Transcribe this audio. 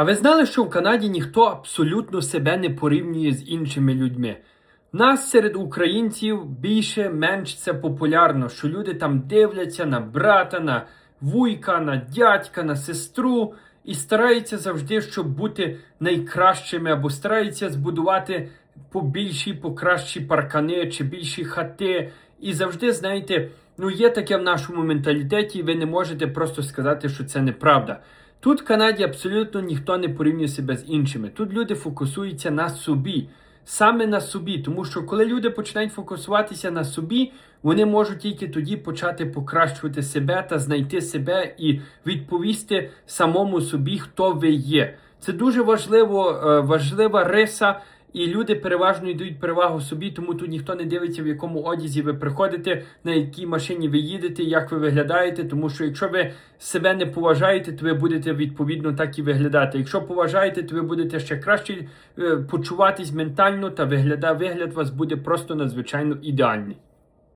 А ви знали, що в Канаді ніхто абсолютно себе не порівнює з іншими людьми? Нас серед українців більше-менш це популярно, що люди там дивляться на брата, на вуйка, на дядька, на сестру і стараються завжди, щоб бути найкращими, або стараються збудувати побільші, покращі паркани чи більші хати. І завжди, знаєте, ну є таке в нашому менталітеті, і ви не можете просто сказати, що це неправда. Тут в Канаді абсолютно ніхто не порівнює себе з іншими. Тут люди фокусуються на собі, саме на собі. Тому що коли люди починають фокусуватися на собі, вони можуть тільки тоді почати покращувати себе та знайти себе і відповісти самому собі, хто ви є. Це дуже важливо, е, важлива риса. І люди переважно йдуть перевагу собі, тому тут ніхто не дивиться, в якому одязі ви приходите, на якій машині ви їдете, як ви виглядаєте. Тому що якщо ви себе не поважаєте, то ви будете відповідно так і виглядати. Якщо поважаєте, то ви будете ще краще е, почуватись ментально та вигляда, вигляд вас буде просто надзвичайно ідеальний.